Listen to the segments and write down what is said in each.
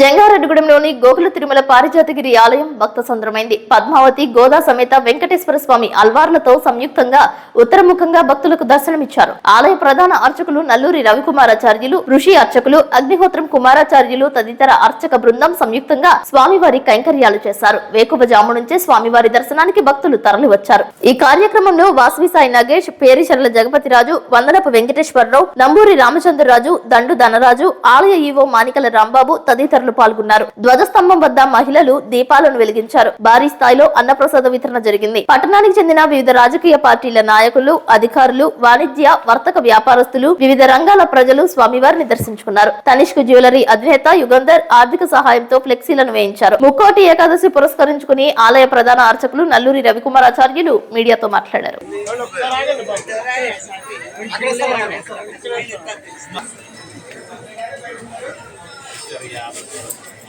జంగారెడ్డిగూడెంలోని గోకుల తిరుమల పారిజాతగిరి ఆలయం భక్త సంద్రమైంది. పద్మావతి గోదా సమేత వెంకటేశ్వర స్వామి అల్వార్లతో సంయుక్తంగా ఉత్తరముఖంగా భక్తులకు దర్శనమిచ్చారు. ఆలయ ప్రధాన అర్చకులు నల్లూరి రవికుమారాచార్యులు ఋషి అర్చకులు అగ్నిహోత్రం కుమారాచార్యులు తదితర అర్చక బృందం సంయుక్తంగా స్వామివారి కైంకర్యాలు చేశారు. వేకువజాము నుంచే స్వామివారి దర్శనానికి భక్తులు తరలివచ్చారు. ఈ కార్యక్రమంలో వాసవి సాయి నగేష్ పేరిశర్ల జగపతిరాజు వందనపు వెంకటేశ్వరరావు నంబూరి రామచంద్రరాజు దండు ధనరాజు ఆలయ ఈవో మానికల రాంబాబు తదితర తదితరులు పాల్గొన్నారు. ధ్వజస్తంభం వద్ద మహిళలు దీపాలను వెలిగించారు. భారీ స్థాయిలో అన్నప్రసాద వితరణ జరిగింది. పట్టణానికి చెందిన వివిధ రాజకీయ పార్టీల నాయకులు అధికారులు వాణిజ్య వర్తక వ్యాపారస్తులు వివిధ రంగాల ప్రజలు స్వామివారిని దర్శించుకున్నారు. తనిష్క్ జ్యువెలరీ అధినేత యుగంధర్ ఆర్థిక సహాయంతో ఫ్లెక్సీలను వేయించారు. ముక్కోటి ఏకాదశి పురస్కరించుకుని ఆలయ ప్రధాన అర్చకులు నల్లూరి రవికుమారాచార్యులు మీడియాతో మాట్లాడారు.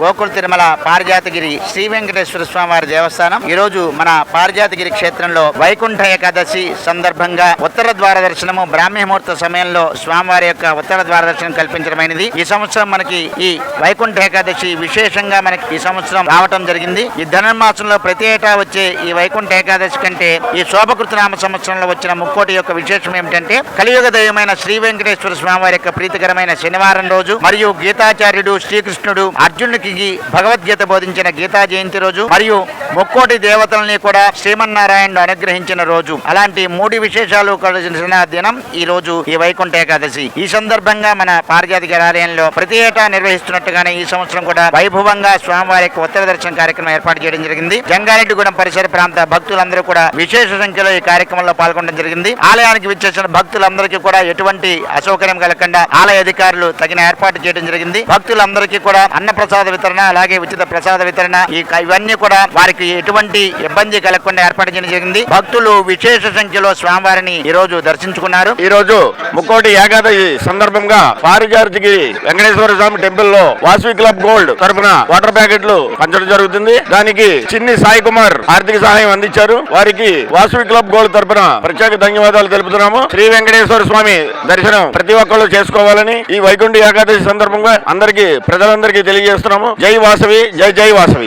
గోకుల తిరుమల పారిజాతగిరి శ్రీ వెంకటేశ్వర స్వామి వారి దేవస్థానం. ఈ రోజు మన పారిజాతగిరి క్షేత్రంలో వైకుంఠ ఏకాదశి సందర్భంగా ఉత్తర ద్వార దర్శనము బ్రాహ్మీముహూర్త సమయంలో స్వామివారి యొక్క ఉత్తర ద్వార దర్శనం కల్పించడమైనది. ఈ సంవత్సరం మనకి ఈ వైకుంఠ ఏకాదశి విశేషంగా మనకి ఈ సంవత్సరం రావటం జరిగింది. ఈ ధనుర్మాసంలో ప్రతి ఏటా వచ్చే ఈ వైకుంఠ ఏకాదశి కంటే ఈ శోభకృతనామ సంవత్సరంలో వచ్చిన ముక్కోటి యొక్క విశేషం ఏమిటంటే కలియుగ దైవమైన శ్రీ వెంకటేశ్వర స్వామి వారి యొక్క ప్రీతికరమైన శనివారం రోజు మరియు గీతాచార్యుడు శ్రీకృష్ణుడు అర్జునుడికి భగవద్గీత బోధించిన గీతా జయంతి రోజు మరియు ముక్కోటి దేవతల్ని కూడా శ్రీమన్నారాయణుడు అనుగ్రహించిన రోజు. అలాంటి మూడు విశేషాలు కలిసిన దినం ఈ రోజు ఈ వైకుంఠ ఏకాదశి. ఈ సందర్భంగా మన పారిజాతి ఆలయంలో ప్రతి ఏటా నిర్వహిస్తున్నట్టుగానే ఈ సంవత్సరం కూడా వైభవంగా స్వామివారి యొక్క ఉత్తర దర్శన కార్యక్రమం ఏర్పాటు చేయడం జరిగింది. జంగారెడ్డిగూడెం పరిసర ప్రాంత భక్తులందరూ కూడా విశేష సంఖ్యలో ఈ కార్యక్రమంలో పాల్గొనడం జరిగింది. ఆలయానికి విచ్చేసిన భక్తులందరికీ కూడా ఎటువంటి అసౌకర్యం కలగకుండా ఆలయ అధికారులు తగిన ఏర్పాటు చేయడం జరిగింది. భక్తులందరికీ కూడా అన్న ప్రసాద వితరణ అలాగే ఉచిత ప్రసాద వితరణ ఇవన్నీ కూడా వారికి ఎటువంటి ఇబ్బంది కలగకుండా ఏర్పాటు చేయడం జరిగింది. భక్తులు విశేష సంఖ్యలో స్వామివారిని ఈ రోజు దర్శించుకున్నారు. ఈ రోజు ముక్కోటి ఏకాదశి సందర్భంగా పారిజార్జికి వెంకటేశ్వర స్వామి టెంపుల్లో వాసవి క్లబ్ గోల్డ్ తరపున వాటర్ ప్యాకెట్లు పంచడం జరుగుతుంది. దానికి చిన్ని సాయి కుమార్ ఆర్థిక సహాయం అందించారు. వారికి వాసవి క్లబ్ గోల్డ్ తరపున ప్రత్యేక ధన్యవాదాలు తెలుపుతున్నాము. శ్రీ వెంకటేశ్వర స్వామి దర్శనం ప్రతి ఒక్కళ్ళు చేసుకోవాలని ఈ వైకుంఠ ఏకాదశి సందర్భంగా అందరికీ ప్రజలందరికీ తెలియజేస్తున్నాము జై వాసవి జై జై వాసవి.